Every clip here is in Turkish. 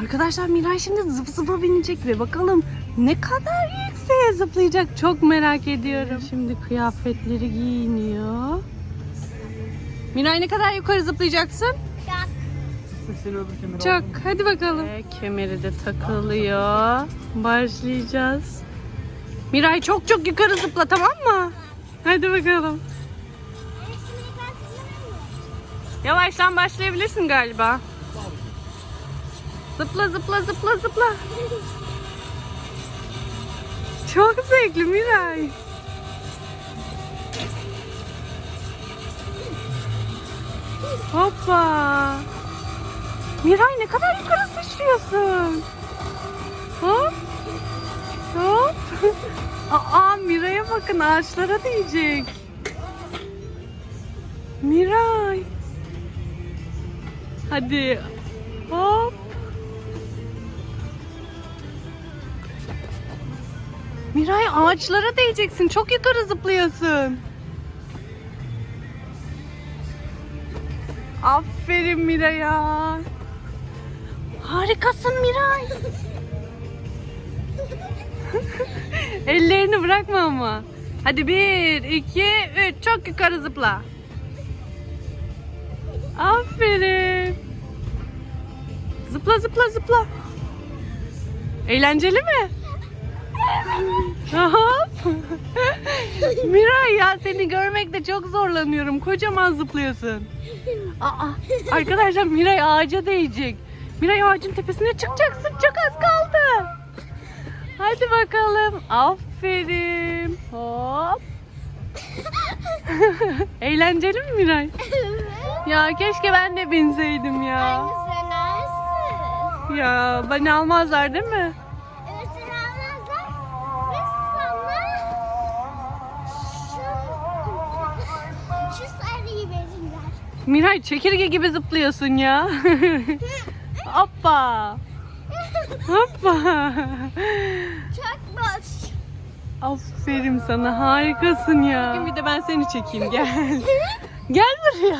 Arkadaşlar Miray şimdi zıp zıpa binecek ve bakalım ne kadar yükseğe zıplayacak çok merak ediyorum. Şimdi kıyafetleri giyiniyor. Miray ne kadar yukarı zıplayacaksın? Kemeri Çok. Hadi bakalım. kemeri de takılıyor. Başlayacağız. Miray çok çok yukarı zıpla tamam mı? Hadi bakalım. Yavaştan başlayabilirsin galiba. Zıpla zıpla zıpla zıpla. Çok zevkli Miray. Hoppa. Miray ne kadar yukarı sıçrıyorsun. Hop. Hop. Aa Miray'a bakın ağaçlara değecek. Miray. Hadi. Hop. Miray ağaçlara değeceksin. Çok yukarı zıplıyorsun. Aferin Miray'a. Harikasın Miray. Ellerini bırakma ama. Hadi bir, iki, üç. Çok yukarı zıpla. Aferin. Zıpla zıpla zıpla. Eğlenceli mi? Miray ya seni görmekte çok zorlanıyorum. Kocaman zıplıyorsun. Aa, arkadaşlar Miray ağaca değecek. Miray ağacın tepesine çıkacaksın. Çok az kaldı. Hadi bakalım. Aferin. Hop. Eğlenceli mi Miray? Ya keşke ben de binseydim ya. Nasıl? Ya beni almazlar değil mi? Miray çekirge gibi zıplıyorsun ya. Hoppa. Hoppa. Çok boş. Aferin sana harikasın ya. Bir de ben seni çekeyim gel. Gel buraya.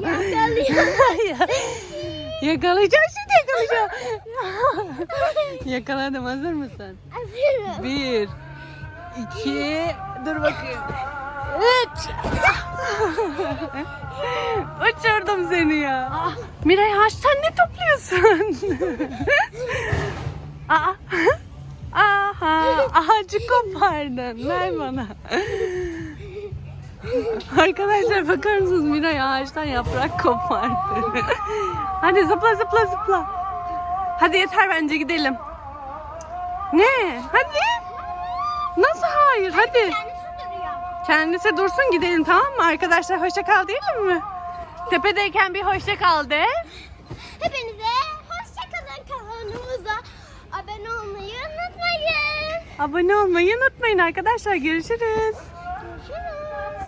Yakalıyor. Yakalayacağım şimdi yakalayacağım. Yakaladım hazır mısın? Aferin. Bir, iki, dur bakayım. Üç. Uçurdum seni ya. Miray Haş sen ne topluyorsun? Aa. Aha, ağacı kopardın. Ver bana. Arkadaşlar bakar mısınız Miray ağaçtan yaprak kopardı. Hadi zıpla zıpla zıpla. Hadi yeter bence gidelim. Ne? Hadi. Nasıl hayır? Hadi. Kendisi dursun gidelim tamam mı? Arkadaşlar hoşça kal diyelim mi? Tepedeyken bir hoşça kal de. Hepinize hoşçakalın kanalımıza abone olmayı unutmayın. Abone olmayı unutmayın arkadaşlar. Görüşürüz.